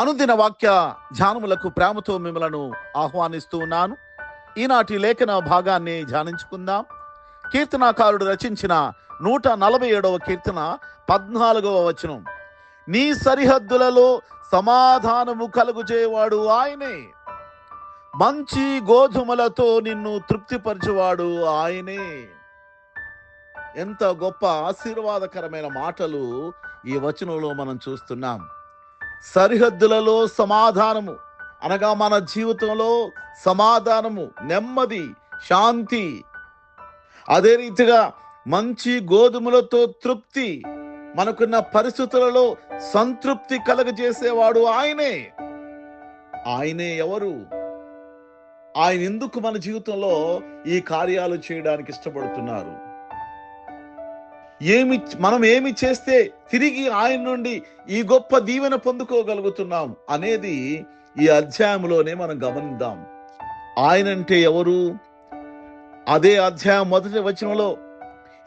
అనుదిన వాక్య ధ్యానములకు ప్రేమతో మిమ్మలను ఆహ్వానిస్తూ ఉన్నాను. ఈనాటి లేఖన భాగాన్ని ధ్యానించుకుందాం. కీర్తనాకారుడు రచించిన నూట నలభై ఏడవ కీర్తన పద్నాలుగవ వచనం. నీ సరిహద్దులలో సమాధానము కలుగుచేవాడు ఆయనే. మంచి గోధుమలతో నిన్ను తృప్తిపరచువాడు ఆయనే. ఎంత గొప్ప ఆశీర్వాదకరమైన మాటలు ఈ వచనంలో మనం చూస్తున్నాం. సరిహద్దులలో సమాధానము. అనగా మన జీవితంలో సమాధానము నెమ్మది శాంతి. అదే రీతిగా మంచి గోధుమలతో తృప్తి. మనకున్న పరిస్థితులలో సంతృప్తి కలగజేసేవాడు ఆయనే. ఆయనే ఎవరు? ఆయన ఎందుకు మన జీవితంలో ఈ కార్యాలు చేయడానికి ఇష్టపడుతున్నారు? ఏమి మనం ఏమి చేస్తే తిరిగి ఆయన నుండి ఈ గొప్ప దీవెన పొందుకోగలుగుతున్నాం అనేది ఈ అధ్యాయంలోనే మనం గమనిద్దాం. ఆయనంటే ఎవరు? అదే అధ్యాయం మొదటి వచనంలో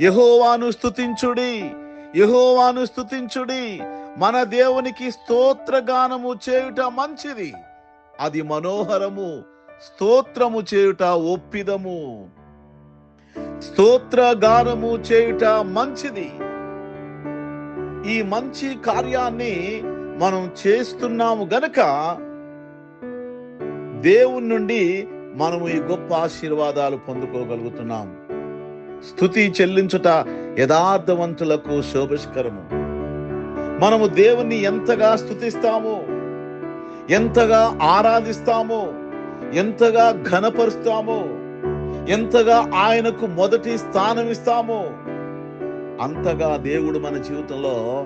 యహోవాను స్తుతించుడి యహోవాను స్తుతించుడి మన దేవునికి స్తోత్రగానము చేయుట మంచిది. అది మనోహరము స్తోత్రము చేయుట ఒప్పిదము. స్తోత్రగానము చేయుట మంచిది. ఈ మంచి కార్యాన్ని మనం చేస్తున్నాము గనక దేవుని నుండి మనము ఈ గొప్ప ఆశీర్వాదాలు పొందుకోగలుగుతున్నాం. స్థుతి చెల్లించుట యథార్థవంతులకు శోభస్కరము. మనము దేవుణ్ణి ఎంతగా స్థుతిస్తామో ఎంతగా ఆరాధిస్తామో ఎంతగా ఘనపరుస్తామో ఎంతగా ఆయనకు మొదటి స్థానం ఇస్తామో అంతగా దేవుడు మన జీవితంలో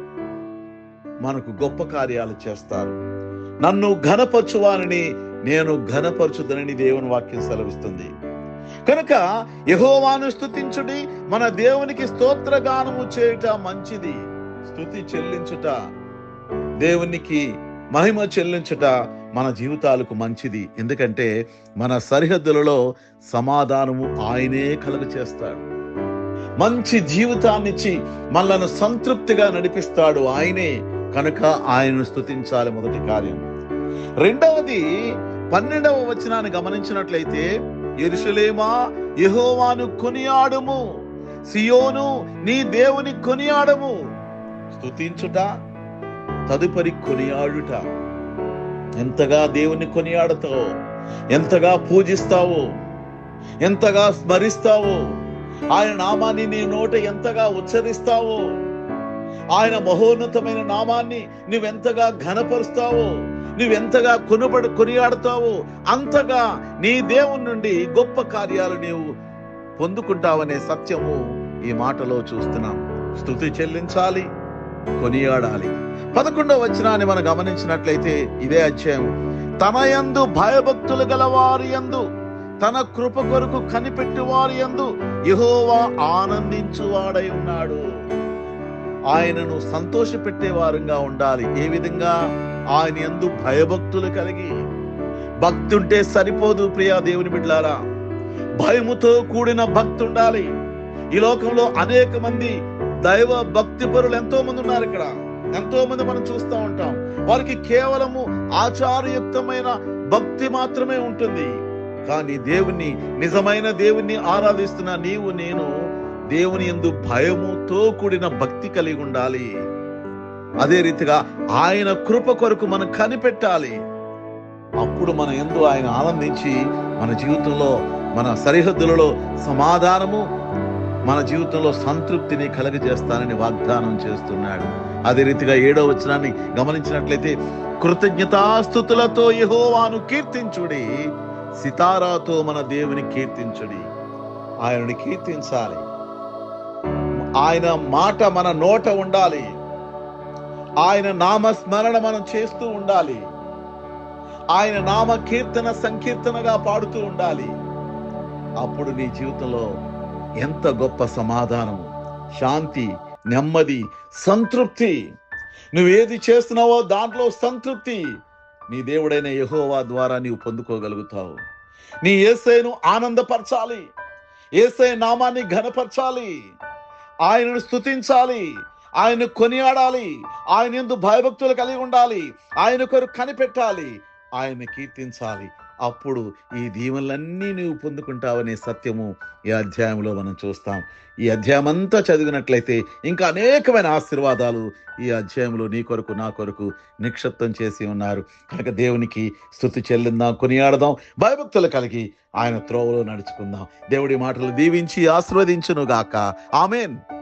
మనకు గొప్ప కార్యాలు చేస్తారు. నన్ను ఘనపరచువానని నేను ఘనపరచుదనని దేవుని వాక్యం సెలవిస్తుంది. కనుక యహోవాను స్థుతించుడి మన దేవునికి స్తోత్రగానము చేయుట మంచిది. స్థుతి చెల్లించుట దేవునికి మహిమ చెల్లించుట మన జీవితాలకు మంచిది. ఎందుకంటే మన సరిహద్దులలో సమాధానము ఆయనే కలుగ చేస్తాడు. మంచి జీవితాన్నిచ్చి మనలను సంతృప్తిగా నడిపిస్తాడు ఆయనే. కనుక ఆయనను స్థుతించాలి మొదటి కార్యం. రెండవది పన్నెండవ వచనాన్ని గమనించినట్లయితే ఎరుసలేమా యహోవాను కొనియాడము. సియోను నీ దేవుని కొనియాడము. స్తుతించుట తదుపరి కొనియాడుట. ఎంతగా దేవుని కొనియాడతావు? ఎంతగా పూజిస్తావో? ఎంతగా స్మరిస్తావో? ఆయన నామాన్ని నీ నోట ఎంతగా ఉచ్చరిస్తావో? ఆయన మహోన్నతమైన నామాన్ని నువ్వెంతగా ఘనపరుస్తావో? నువ్వెంతగా కొనుబడి కొనియాడతావో? అంతగా నీ దేవుని నుండి గొప్ప కార్యాలు నీవు పొందుకుంటావనే సత్యము ఈ మాటలో చూస్తున్నాం. స్థుతి చెల్లించాలి. కొనియాడాలి. పదకొండవ వచనాన్ని మనం గమనించినట్లయితే ఇదే అధ్యాయం. తన యందు భయభక్తులు గల వారి యందు తన కృప కొరకు కనిపెట్టి వారి యందు యహోవా ఆనందించువాడై ఉన్నాడు. ఆయనను సంతోషపెట్టే వారంగా ఉండాలి. ఏ విధంగా? ఆయన యందు భయభక్తులు కలిగి. భక్తి ఉంటే సరిపోదు ప్రియా దేవుని బిడ్డలారా. భయముతో కూడిన భక్తి ఉండాలి ఈ లోకంలో అనేక మంది దైవ భక్తి పరులు ఎంతో మంది ఉన్నారు ఇక్కడ. ఎంతో మంది మనం చూస్తూ ఉంటాం. వారికి కేవలము ఆచారయుక్తమైన భక్తి మాత్రమే ఉంటుంది. కానీ దేవుణ్ణి నిజమైన దేవుణ్ణి ఆరాధిస్తున్న నీవు నేను దేవుని ఎందు భయముతో కూడిన భక్తి కలిగి ఉండాలి. అదే రీతిగా ఆయన కృప కొరకు మనం కనిపెట్టాలి. అప్పుడు మన ఎందు ఆయన ఆనందించి మన జీవితంలో మన సరిహద్దులలో సమాధానము మన జీవితంలో సంతృప్తిని కలగజేస్తానని వాగ్దానం చేస్తున్నాడు. అదే రీతిగా ఏడో వచనాన్ని గమనించినట్లయితే కృతజ్ఞతాస్థుతులతో యహోవాను కీర్తించుడి సితారాతో మన దేవుని కీర్తించుడి. ఆయనని కీర్తించాలి. ఆయన మాట మన నోట ఉండాలి. ఆయన నామస్మరణ మనం చేస్తూ ఉండాలి. ఆయన నామ కీర్తన సంకీర్తనగా పాడుతూ ఉండాలి. అప్పుడు నీ జీవితంలో ఎంత గొప్ప సమాధానం. శాంతి నెమ్మది సంతృప్తి. నువ్వేది చేస్తున్నావో దాంట్లో సంతృప్తి. నీ దేవుడైన యహోవా ద్వారా నీవు పొందుకోగలుగుతావు. నీ ఏసైను ఆనందపరచాలి. ఏసై నామాన్ని ఘనపరచాలి. ఆయనను స్తుతించాలి. ఆయన కొనియాడాలి. ఆయన ఎందు భయభక్తులు కలిగి ఉండాలి. ఆయన కొరకు కనిపెట్టాలి. ఆయన కీర్తించాలి. అప్పుడు ఈ దీవెనలన్నీ నీవు పొందుకుంటావనే సత్యము ఈ అధ్యాయంలో మనం చూస్తాం. ఈ అధ్యాయం అంతా చదివినట్లయితే ఇంకా అనేకమైన ఆశీర్వాదాలు ఈ అధ్యాయంలో నీ కొరకు నా కొరకు నిక్షిప్తం చేసి ఉన్నారు. కనుక దేవునికి స్థుతి చెల్లిందాం కొనియాడదాం భయభక్తులు కలిగి ఆయన త్రోవలో నడుచుకుందాం. దేవుడి మాటలు దీవించి ఆశీర్వదించును గాక ఆమెన్.